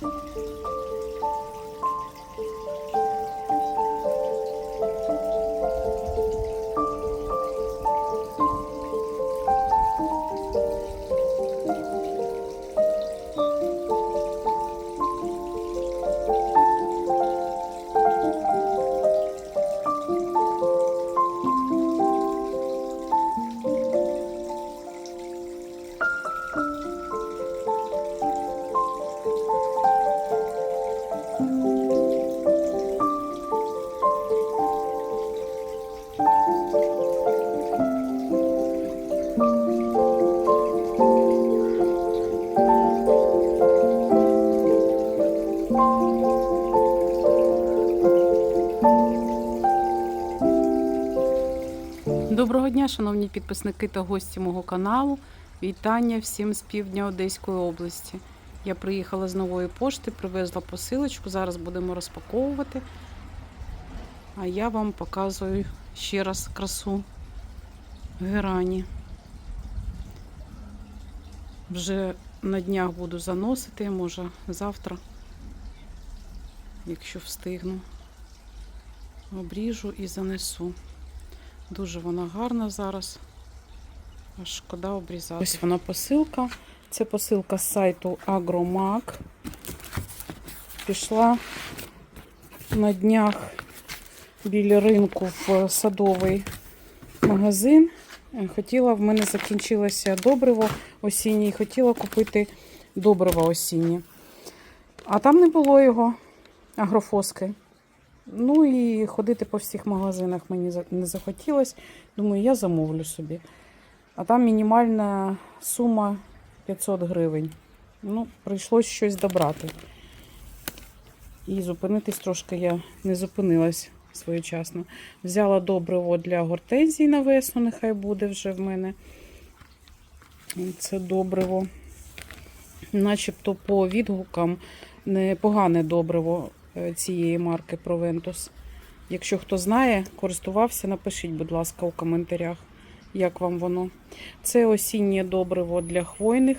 Доброго шановні підписники та гості мого каналу. Вітання всім з півдня Одеської області. Я приїхала з нової пошти, привезла посилочку. Зараз будемо розпаковувати. А я вам показую ще раз красу герані. Вже на днях буду заносити, може завтра, якщо встигну, обріжу і занесу. Дуже вона гарна зараз. Аж шкода обрізати. Ось вона посилка. Це посилка з сайту Agromag. Пішла на днях біля ринку в садовий магазин. Хотіла, в мене закінчилося добриво осіннє і хотіла купити добриво осіннє. А там не було його агрофоски. Ну і ходити по всіх магазинах мені не захотілося. Думаю, я замовлю собі. А там мінімальна сума 500 гривень. Ну, прийшлось щось добрати. І зупинитись трошки я не зупинилась своєчасно. Взяла добриво для гортензій на весну, нехай буде вже в мене. Це добриво. Начебто по відгукам непогане добриво цієї марки Proventus. Якщо хто знає, користувався, напишіть, будь ласка, у коментарях, як вам воно. Це осіннє добриво для хвойних.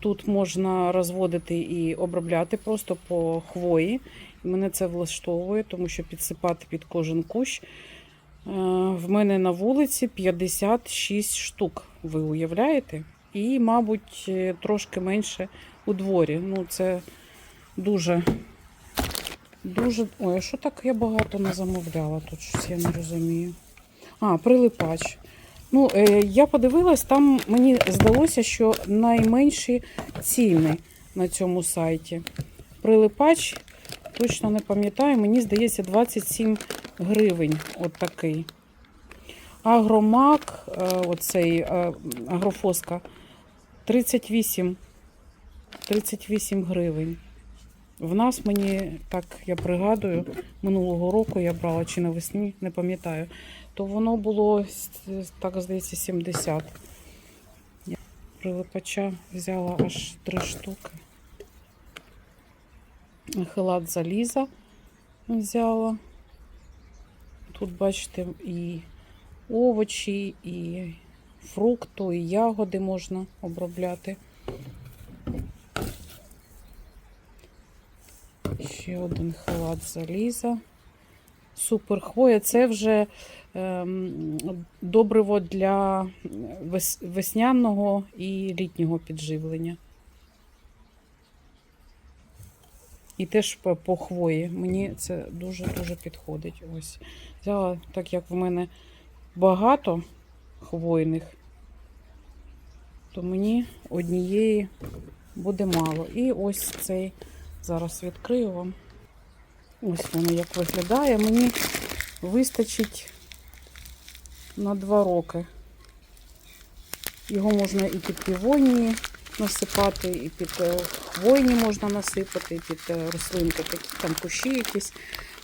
Тут можна розводити і обробляти просто по хвої. Мене це влаштовує, тому що підсипати під кожен кущ. Е, В мене на вулиці 56 штук, ви уявляєте? І, мабуть, е, трошки менше у дворі. Ну, це дуже Дуже. Ой, а що так я багато не замовляла? Тут щось я не розумію. А, прилипач. Ну, е, я подивилась, там мені здалося, що найменші ціни на цьому сайті. Прилипач, точно не пам'ятаю, мені здається, 27 гривень. От такий. Агромак, е, оцей е, агрофоска 38, 38 гривень. В нас мені, так я пригадую, минулого року я брала чи навесні, не пам'ятаю, то воно було, так здається, 70. Я прилипача взяла аж три штуки. Хилат заліза взяла. Тут, бачите, і овочі, і фрукту, і ягоди можна обробляти. Ще один халат заліза. Супер хвоя. Це вже ем, добриво для вес- весняного і літнього підживлення. І теж по хвої. Мені це дуже-дуже підходить. Ось. Взяла, так як в мене багато хвойних, то мені однієї буде мало. І ось цей Зараз відкрию вам. Ось воно як виглядає. Мені вистачить на два роки. Його можна і під півонії насипати, і під е, хвойні можна насипати, і під е, рослинки, такі там кущі якісь.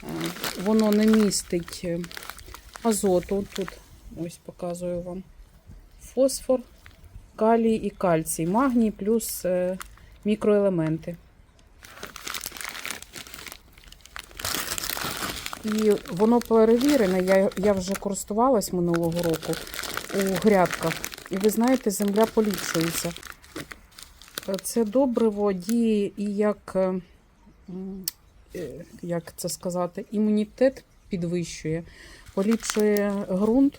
Е, Воно не містить азоту. Тут ось показую вам. Фосфор, калій і кальцій, магній плюс мікроелементи. І воно перевірене, я, я вже користувалась минулого року у грядках. І ви знаєте, земля поліпшується. Е, Це добриво діє і як е, е, як це сказати, імунітет підвищує, поліпшує ґрунт,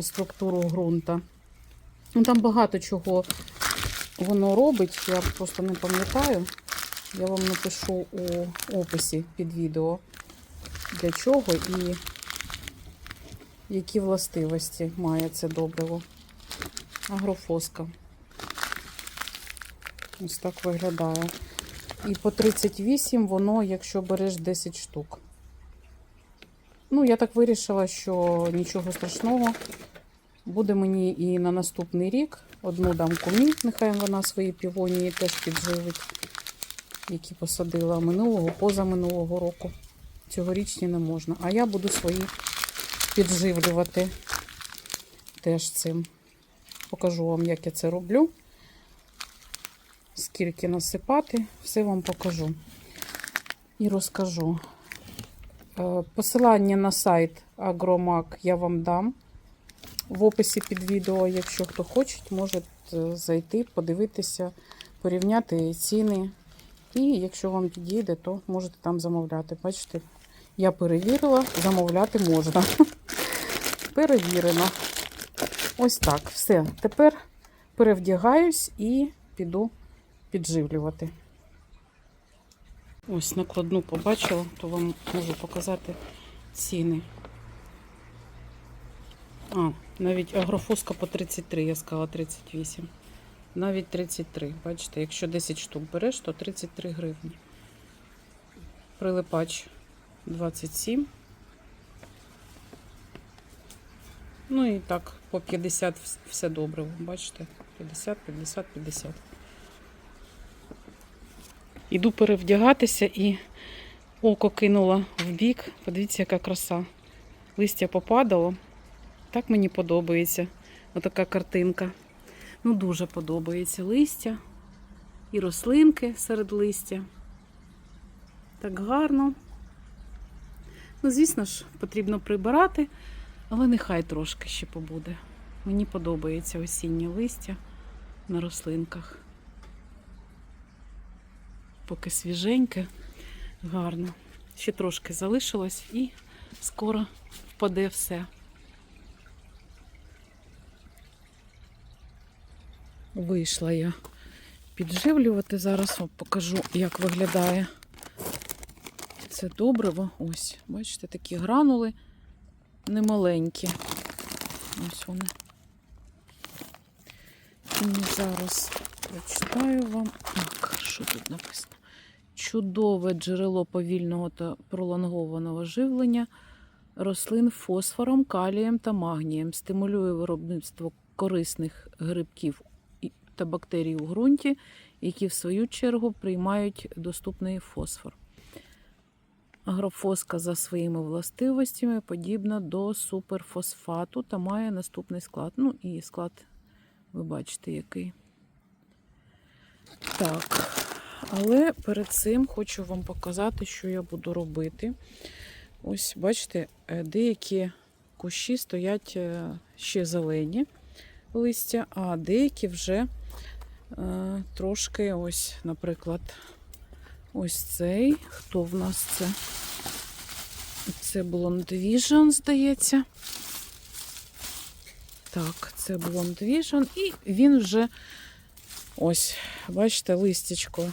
структуру ґрунта. Ну, там багато чого воно робить, я просто не пам'ятаю. Я вам напишу у описі під відео, для чого і які властивості має це добриво. Агрофоска. Ось так виглядає. І по 38 воно, якщо береш 10 штук. Ну, я так вирішила, що нічого страшного. Буде мені і на наступний рік. Одну дам кумі, нехай вона свої півонії теж підживить, які посадила минулого, позаминулого року. Цьогорічні не можна. А я буду свої підживлювати теж цим. Покажу вам, як я це роблю. Скільки насипати, все вам покажу. І розкажу. Е, Посилання на сайт Агромак я вам дам в описі під відео. Якщо хто хоче, може е, зайти, подивитися, порівняти ціни. І якщо вам підійде, то можете там замовляти. Бачите, я перевірила, замовляти можна. Перевірено. Ось так. Все. Тепер перевдягаюсь і піду підживлювати. Ось накладну побачила, то вам можу показати ціни. А, навіть агрофоска по 33, я сказала 38. Навіть 33. Бачите, якщо 10 штук береш, то 33 гривні. Прилипач 27. Ну і так, по 50 все добре. Бачите? 50, 50, 50. Іду перевдягатися і око кинула в бік. Подивіться, яка краса. Листя попадало. Так мені подобається. Отака картинка. Ну, дуже подобається листя. І рослинки серед листя. Так гарно. Ну, звісно ж, потрібно прибирати, але нехай трошки ще побуде. Мені подобається осіннє листя на рослинках. Поки свіженьке, гарно. Ще трошки залишилось і скоро впаде все. Вийшла я підживлювати. Зараз вам покажу, як виглядає це добриво. Ось, бачите, такі гранули немаленькі. Ось вони. І зараз прочитаю вам. Так, що тут написано? Чудове джерело повільного та пролонгованого живлення рослин фосфором, калієм та магнієм, стимулює виробництво корисних грибків та бактерій у ґрунті, які в свою чергу приймають доступний фосфор. Агрофоска за своїми властивостями подібна до суперфосфату та має наступний склад. Ну і склад, ви бачите, який. Так, але перед цим хочу вам показати, що я буду робити. Ось, бачите, е, деякі кущі стоять е, ще зелені листя, а деякі вже трошки, ось, наприклад, ось цей. Хто в нас це? Це Blonde Vision, здається. Так, це Blonde Vision. І він вже, ось, бачите, листячко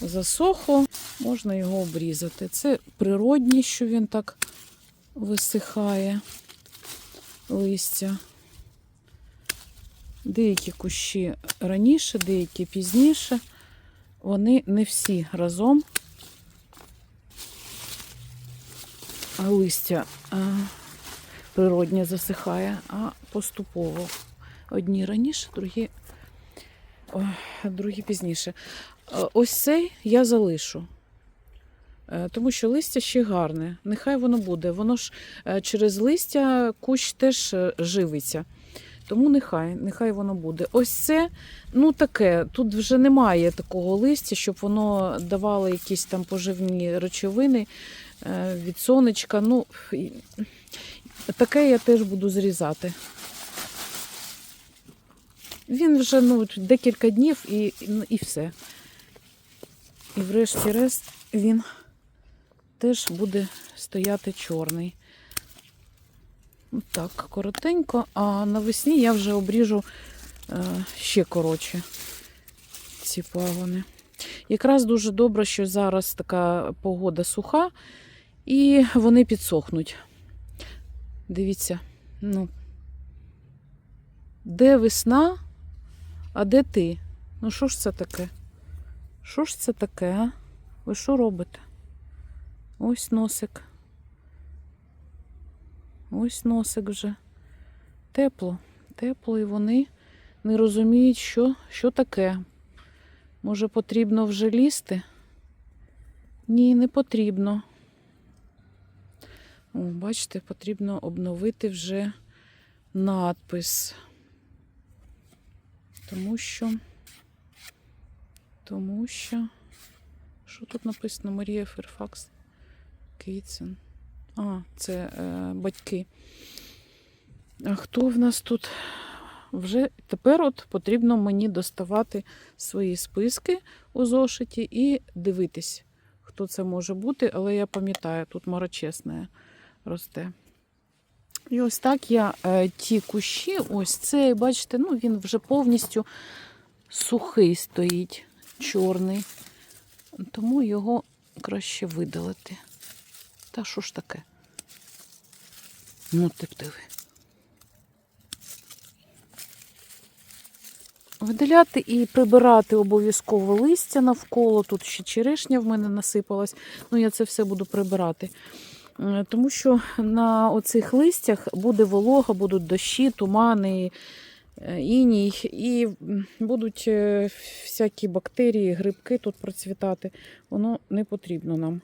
засохло, можна його обрізати. Це природні, що він так висихає листя. Деякі кущі раніше, деякі пізніше. Вони не всі разом. А листя природнє засихає, а поступово. Одні раніше, другі, ой, другі пізніше. Ось цей я залишу. Е, Тому що листя ще гарне. Нехай воно буде. Воно ж е, через листя кущ теж е, живиться. Тому нехай, нехай воно буде. Ось це, ну таке, тут вже немає такого листя, щоб воно давало якісь там поживні речовини е, від сонечка. Ну, таке я теж буду зрізати. Він вже ну, декілька днів і, і все. І врешті-решт він теж буде стояти чорний. Так, коротенько, а навесні я вже обріжу е, ще коротше ці пагони. Якраз дуже добре, що зараз така погода суха, і вони підсохнуть. Дивіться, ну, де весна, а де ти? Ну, що ж це таке? Що ж це таке, а? Ви що робите? Ось носик. Ось носик вже. Тепло, тепло, і вони не розуміють, що, що таке. Може, потрібно вже лізти? Ні, не потрібно. О, бачите, потрібно обновити вже надпис. Тому що. Тому що. Що тут написано? Марія Ферфакс Кейтсен. А, це е, батьки. А хто в нас тут? Вже тепер от потрібно мені доставати свої списки у зошиті і дивитись, хто це може бути, але я пам'ятаю, тут марочесне росте. І ось так я е, ті кущі, ось цей, бачите, ну він вже повністю сухий стоїть, чорний. Тому його краще видалити. Та що ж таке? Ну, ти б диви. Видаляти і прибирати обов'язково листя навколо. Тут ще черешня в мене насипалась. Ну, я це все буду прибирати. Е, Тому що на оцих листях буде волога, будуть дощі, тумани, е, іній, і будуть е, всякі бактерії, грибки тут процвітати. Воно не потрібно нам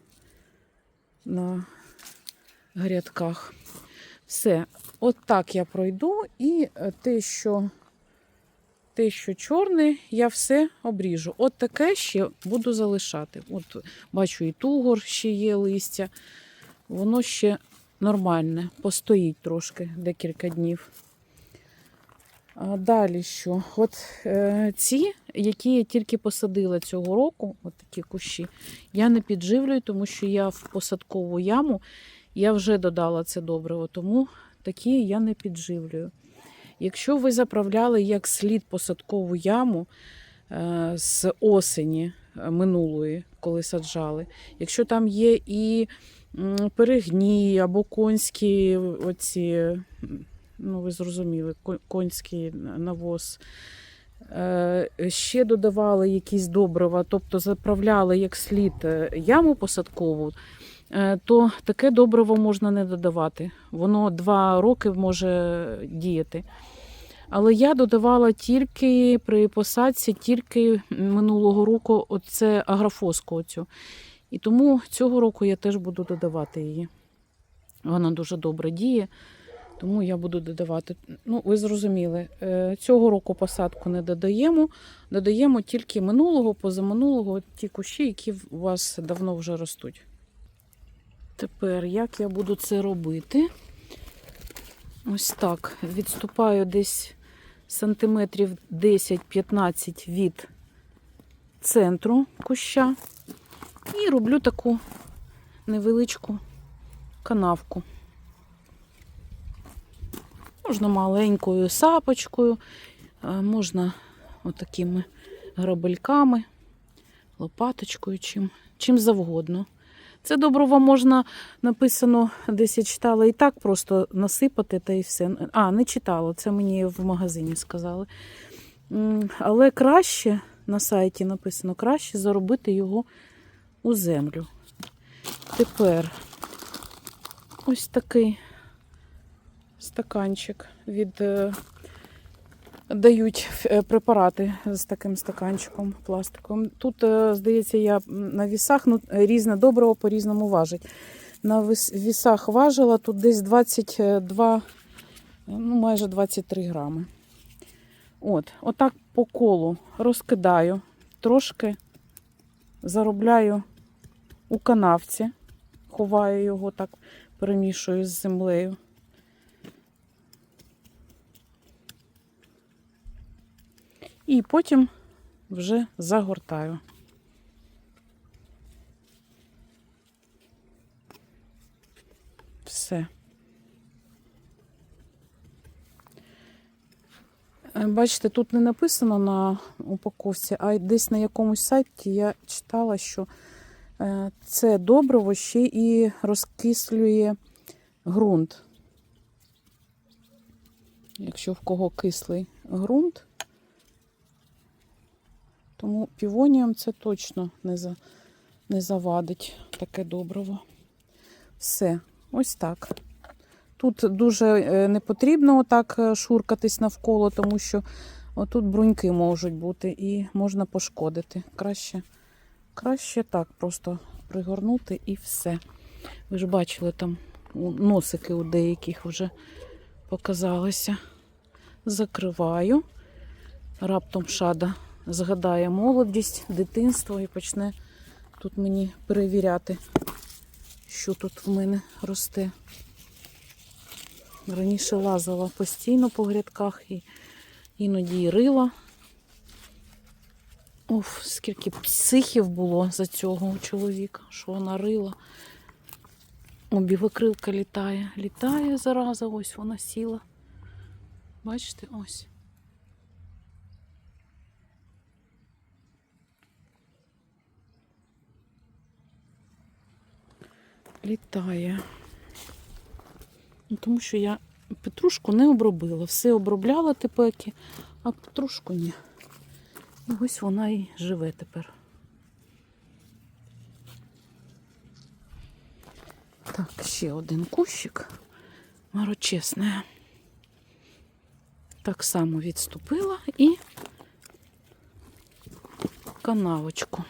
на грядках. Все, от так я пройду, і е, те, що те, що чорне, я все обріжу. От таке ще буду залишати. От бачу, і тугор ще є листя. Воно ще нормальне, постоїть трошки декілька днів. Далі що? От е, ці, які я тільки посадила цього року, от такі кущі, я не підживлюю, тому що я в посадкову яму я вже додала це добриво, тому такі я не підживлюю. Якщо ви заправляли як слід посадкову яму е, з осені е, минулої, коли саджали, якщо там є і м, перегній або конські оці, ну ви зрозуміли, конський навоз. Е, Ще додавали якісь добрива, тобто заправляли як слід е, яму посадкову, е, то таке добриво можна не додавати. Воно два роки може діяти. Але я додавала тільки при посадці, тільки минулого року оце агрофоску оцю. І тому цього року я теж буду додавати її. Вона дуже добре діє, тому я буду додавати. Ну, ви зрозуміли, е, цього року посадку не додаємо. Додаємо тільки минулого, позаминулого, ті кущі, які у вас давно вже ростуть. Тепер, як я буду це робити? Ось так. Відступаю десь сантиметрів 10-15 від центру куща і роблю таку невеличку канавку. Можна маленькою сапочкою, можна отакими грабельками, лопаточкою, чим, чим завгодно. Це доброго можна написано, десь я читала і так просто насипати та і все. А, не читала, це мені в магазині сказали. Але краще на сайті написано, краще заробити його у землю. Тепер ось такий стаканчик від. е, Дають е, препарати з таким стаканчиком пластиковим. Тут, е, здається, я на вісах ну, різне добриво по-різному важить. На вісах важила тут десь 22, ну майже 23 грами. От, отак по колу розкидаю, трошки заробляю у канавці, ховаю його так, перемішую з землею. і потім вже загортаю. Все. Е, бачите, тут не написано на упаковці, а десь на якомусь сайті я читала, що е, це добриво ще і розкислює ґрунт. Якщо в кого кислий ґрунт, тому півоніям це точно не, за, не завадить таке добриво. Все, ось так. Тут дуже е, не потрібно отак е, шуркатись навколо, тому що отут бруньки можуть бути і можна пошкодити. Краще, краще так просто пригорнути і все. Ви ж бачили, там носики у деяких вже показалися. Закриваю. Раптом шада згадає молодість, дитинство і почне тут мені перевіряти, що тут в мене росте. Раніше лазила постійно по грядках і іноді і рила. Оф, скільки психів було за цього у чоловіка, що вона рила. О, білокрилка літає. Літає зараза, ось вона сіла. Бачите, ось. Літає. Ну, Тому що я петрушку не обробила. Все обробляла тепеки, а петрушку ні. І ось вона і живе тепер. Так, ще один кущик. Марочесне. Так само відступила і канавочку.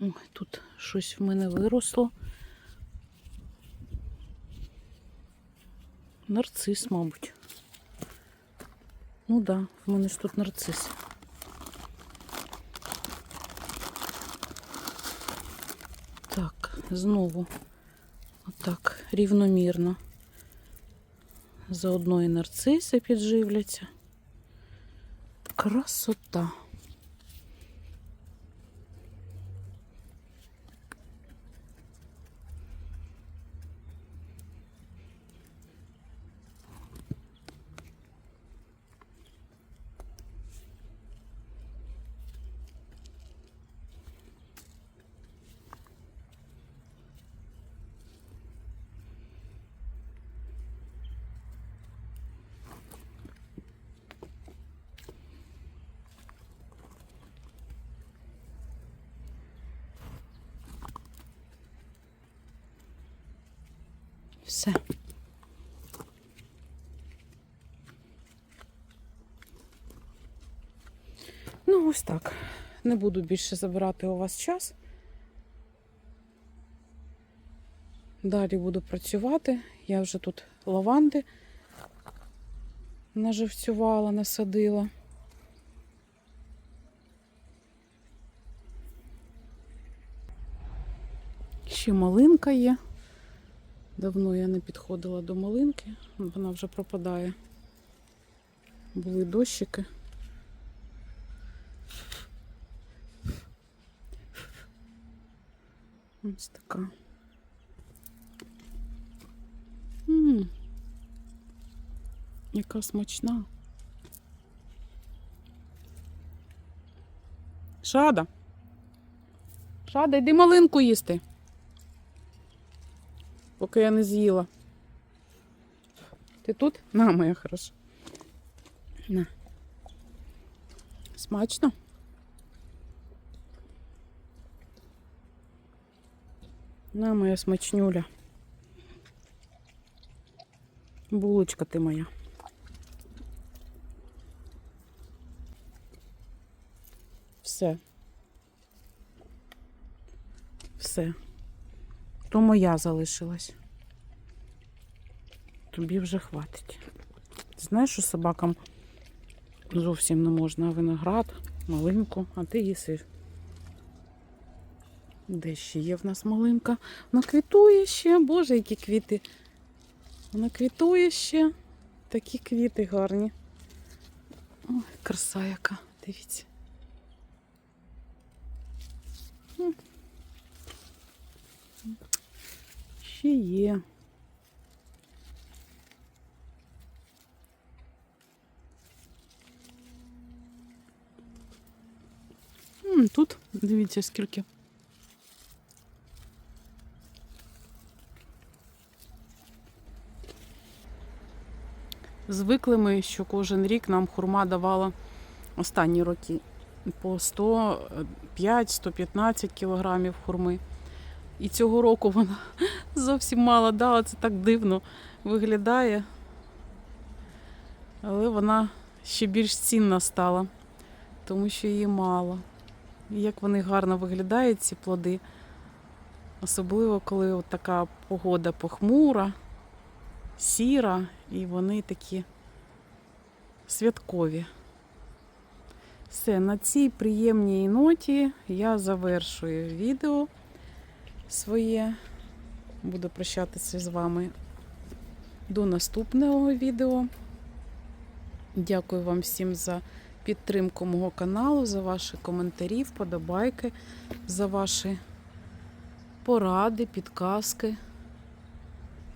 Ой, тут щось в мене виросло. Нарцис, мабуть. Ну так, да, в мене ж тут нарцис. Так, знову отак, рівномірно. Заодно і нарциси підживляться. Красота. Все. Ну, ось так. Не буду більше забирати у вас час. Далі буду працювати. Я вже тут лаванди наживцювала, насадила. Ще малинка є. Давно я не підходила до малинки, вона вже пропадає. Були дощики. Ось така. м Яка смачна. Шада. Шада, йди малинку їсти поки я не з'їла. Ти тут? На, моя хороша. На. Смачно? На, моя смачнюля. Булочка ти моя. Все. Все то моя залишилась. Тобі вже хватить. Знаєш, що собакам зовсім не можна виноград, малинку, а ти їси. Де ще є в нас малинка? Вона квітує ще, боже, які квіти. Вона квітує ще. Такі квіти гарні. Ой, краса яка, дивіться. Є. Тут дивіться скільки. Звикли ми, що кожен рік нам хурма давала останні роки по 105-115 кілограмів хурми. І цього року вона зовсім мало дала, це так дивно виглядає. Але вона ще більш цінна стала, тому що її мало. І як вони гарно виглядають, ці плоди. Особливо, коли от така погода похмура, сіра, і вони такі святкові. Все, на цій приємній ноті я завершую відео своє. Буду прощатися з вами до наступного відео. Дякую вам всім за підтримку мого каналу, за ваші коментарі, вподобайки, за ваші поради, підказки,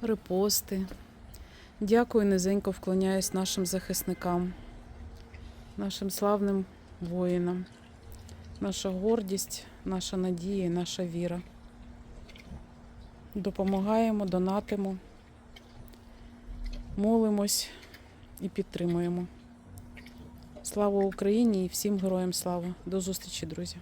репости. Дякую, низенько вклоняюсь нашим захисникам, нашим славним воїнам. Наша гордість, наша надія, наша віра. Допомагаємо, донатимо, молимось і підтримуємо. Слава Україні і всім героям слава! До зустрічі, друзі!